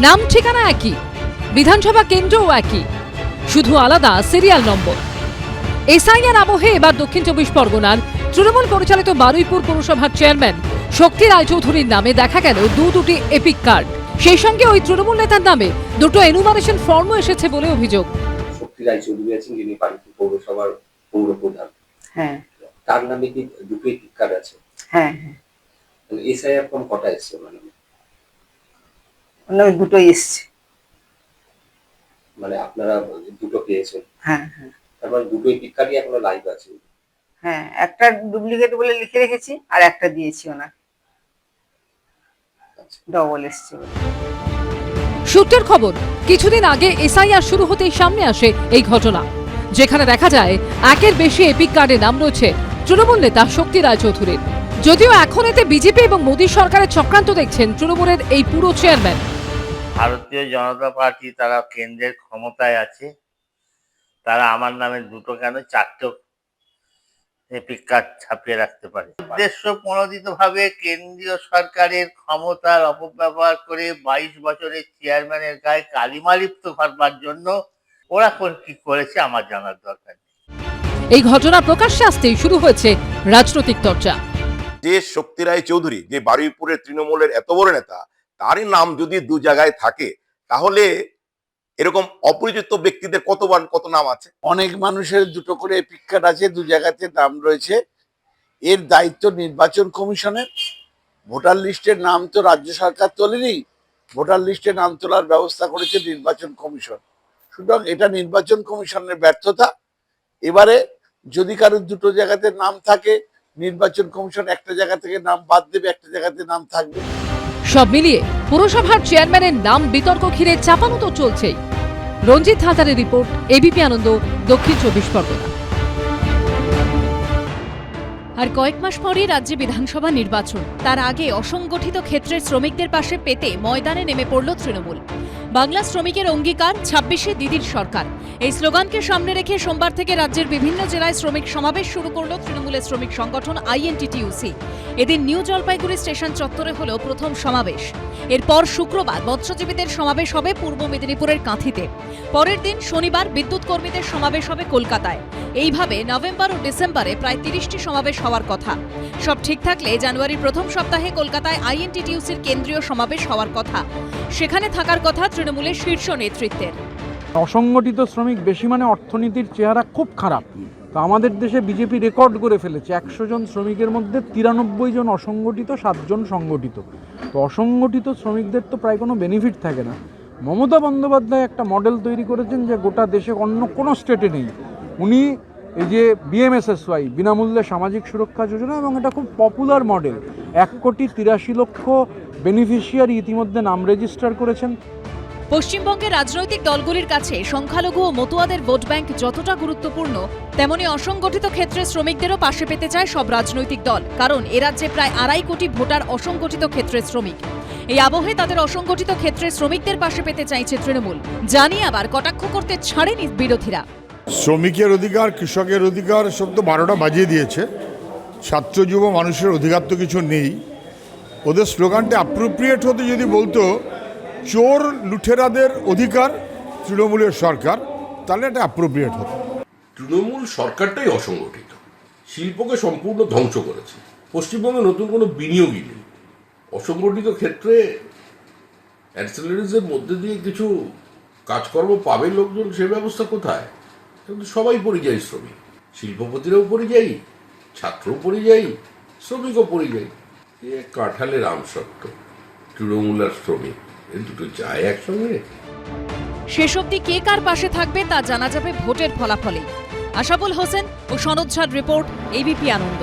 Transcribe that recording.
নাম ঠিকানা একই বিধানসভা কেন্দ্রও একই শুধু আলাদা সিরিয়াল নম্বর। এসআইআর আবহে এবার দক্ষিণ চব্বিশ পরগনার তৃণমূল পরিচালিত বারুইপুর পৌরসভার চেয়ারম্যান শক্তি রায়চৌধুরীর নামে দেখা গেল দু দুটি এপিক কার্ড। সেই সঙ্গে ওই তৃণমূল নেতার নামে দুটো এনুমারেশন ফর্মও এসেছে বলে অভিযোগ। শক্তি রায়চৌধুরী আছেন যিনি বাড়িপুর পৌরসভার পৌর প্রধান হ্যাঁ। তার নামে কি দুটোই টিক কার্ড আছে? হ্যাঁ হ্যাঁ। এসআইআর ফর্ম কটা এসছে মানে? দুটোই এসছে। মানে আপনারা দুটো পেয়েছেন। হ্যাঁ হ্যাঁ। তারপর দুটোই টিক কার্ডই এখনও লাইভ আছে। হ্যাঁ একটা ডুপ্লিকেট বলে লিখে রেখেছি আর একটা দিয়েছি ওনার। ডবল এসছে। সূত্রের খবর কিছুদিন আগে এসআইআর শুরু হতেই সামনে আসে এই ঘটনা যেখানে দেখা যায় একের বেশি এপিক কার্ডে নাম রয়েছে তৃণমূল নেতা শক্তি রায়চৌধুরীর যদিও এখন এতে বিজেপি এবং মোদী সরকারের চক্রান্ত দেখছেন তৃণমূলের এই পুরো চেয়ারম্যান ভারতীয় জনতা পার্টি তারা কেন্দ্রের ক্ষমতায় আছে তারা আমার নামে দুটো কেন চারটে এপিক কার্ড ছাপিয়ে রাখতে পারে উদ্দেশ্য প্রণোদিত ভাবে কেন্দ্রীয় সরকারের ক্ষমতার অপব্যবহার করে বাইশ বছরের চেয়ারম্যানের গায়ে কালিমা লিপ্ত করবার জন্য ওরা কোন- কি করেছে আমার জানার দরকার নেই। এই ঘটনা প্রকাশ্যে আসতেই শুরু হয়েছে রাজনৈতিক চর্চা যে শক্তি রায় চৌধুরী যে বারুইপুরের তৃণমূলের এত বড় নেতা তারই নাম যদি দু জায়গায় থাকে, তাহলে এরকম অপরিচিত ব্যক্তিদের কতবার কত নাম আছে? অনেক মানুষের দুটো করে এপিক কার্ড আছে, দু জায়গাতে নাম রয়েছে। এর দায়িত্ব নির্বাচন কমিশনের। ভোটার লিস্টের নাম তো রাজ্য সরকার তোলেনি, ভোটার লিস্টে নাম তোলার ব্যবস্থা করেছে নির্বাচন কমিশন। সুতরাং এটা নির্বাচন কমিশনের ব্যর্থতা। এবারে যদি কারোর দুটো জায়গাতে নাম থাকে, নির্বাচন কমিশন একটা জায়গা থেকে নাম বাদ দেবে, একটা জায়গাতে নাম থাকবে। সব মিলিয়ে পুরসভার চেয়ারম্যানের নাম বিতর্ক ঘিরে চাপানো তো চলছেই। রঞ্জিত হাজারের রিপোর্ট এবিপি আনন্দ, দক্ষিণ চব্বিশ পরগনা। আর কয়েক মাস পরই রাজ্যে বিধানসভা নির্বাচন। তার আগে অসংগঠিত ক্ষেত্রের শ্রমিকদের পাশে পেতে ময়দানে নেমে পড়ল তৃণমূল। বাংলা শ্রমিকের অঙ্গীকার ছাব্বিশে দিদির সরকার। এই স্লোগানকে সামনে রেখে সোমবার থেকে রাজ্যের বিভিন্ন জেলায় শ্রমিক সমাবেশ শুরু করল তৃণমূলের শ্রমিক সংগঠন আইএনটিটিউসি। এদিন নিউ জলপাইগুড়ি স্টেশন চত্বরে হল প্রথম সমাবেশ। এরপর শুক্রবার মৎস্যজীবীদের সমাবেশ হবে পূর্ব মেদিনীপুরের কাঁথিতে। পরের দিন শনিবার বিদ্যুৎ কর্মীদের সমাবেশ হবে কলকাতায়। এইভাবে নভেম্বর ও ডিসেম্বরে প্রায় তিরিশটি সমাবেশ হওয়ার কথা। সব ঠিক থাকলে জানুয়ারির প্রথম সপ্তাহে কলকাতায় আইএনটিটিউসির কেন্দ্রীয় সমাবেশ হওয়ার কথা। সেখানে থাকার কথা তৃণমূলের শীর্ষ নেতৃত্বের। অসংগঠিত শ্রমিক বেশি মানে অর্থনীতির চেহারা খুব খারাপ। তো আমাদের দেশে বিজেপি রেকর্ড করে ফেলেছে। একশো জন শ্রমিকের মধ্যে তিরানব্বই জন অসংগঠিত সাতজন সংগঠিত। তো অসংগঠিত শ্রমিকদের তো প্রায় কোনো বেনিফিট থাকে না। মমতা বন্দ্যোপাধ্যায় একটা মডেল তৈরি করেছেন যে গোটা দেশে অন্য কোনো স্টেটে নেই। উনি এই যে বিএমএসএসওয়াই বিনামূল্যে সামাজিক সুরক্ষা যোজনা এবং এটা খুব পপুলার মডেল এক কোটি তিরাশি লক্ষ বেনিফিশিয়ারি ইতিমধ্যে নাম রেজিস্টার করেছেন। পশ্চিমবঙ্গের রাজনৈতিক দলগুলির কাছে সংখ্যালঘু ও মতুয়াদের ভোট ব্যাংক যতটা গুরুত্বপূর্ণ, তেমনি অসংগঠিত ক্ষেত্রে শ্রমিকদেরও পাশে পেতে চায় সব রাজনৈতিক দল, কারণ এ রাজ্যে প্রায় আড়াই কোটি ভোটার অসংগঠিত ক্ষেত্রের শ্রমিক। এই আবহে তাদের অসংগঠিত ক্ষেত্রে শ্রমিকদের পাশে পেতে চাইছে তৃণমূল। জানিয়ে আবার কটাক্ষ করতে ছাড়েনি বিরোধীরা। শ্রমিকের অধিকার, কৃষকের অধিকার, সব তো বারোটা বাজিয়ে দিয়েছে। ছাত্র, যুব মানুষের অধিকার তো কিছু নেই। ওদের স্লোগানটা অ্যাপ্রোপ্রিয়েট হতে যদি বলতো চোর লুঠেরাদের অধিকার তৃণমূলের সরকার, তাহলে এটা অ্যাপ্রোপ্রিয়েট হতো তৃণমূল সরকারটাই অসংগঠিত। শিল্পকে সম্পূর্ণ ধ্বংস করেছে। পশ্চিমবঙ্গে নতুন কোনো বিনিয়োগই নেই। অসংগঠিত ক্ষেত্রে অ্যান্সেলারিজের মধ্যে দিয়ে কিছু কাজকর্ম পাবে লোকজন, সে ব্যবস্থা কোথায়? কিন্তু সবাই পরিযায়ী শ্রমিক। শিল্পপতিরাও পরিযায়ী, ছাত্রও পরিযায়ী, শ্রমিকও পরিযায়ী। এ কাঁঠালের আমসত্ব তৃণমূল আর শ্রমিক। দুটো যায় একসঙ্গে। শেষ অবধি কে কার পাশে থাকবে তা জানা যাবে ভোটের ফলাফলে। আশাবুল হোসেন ও সনদ রিপোর্ট এবিপি আনন্দ।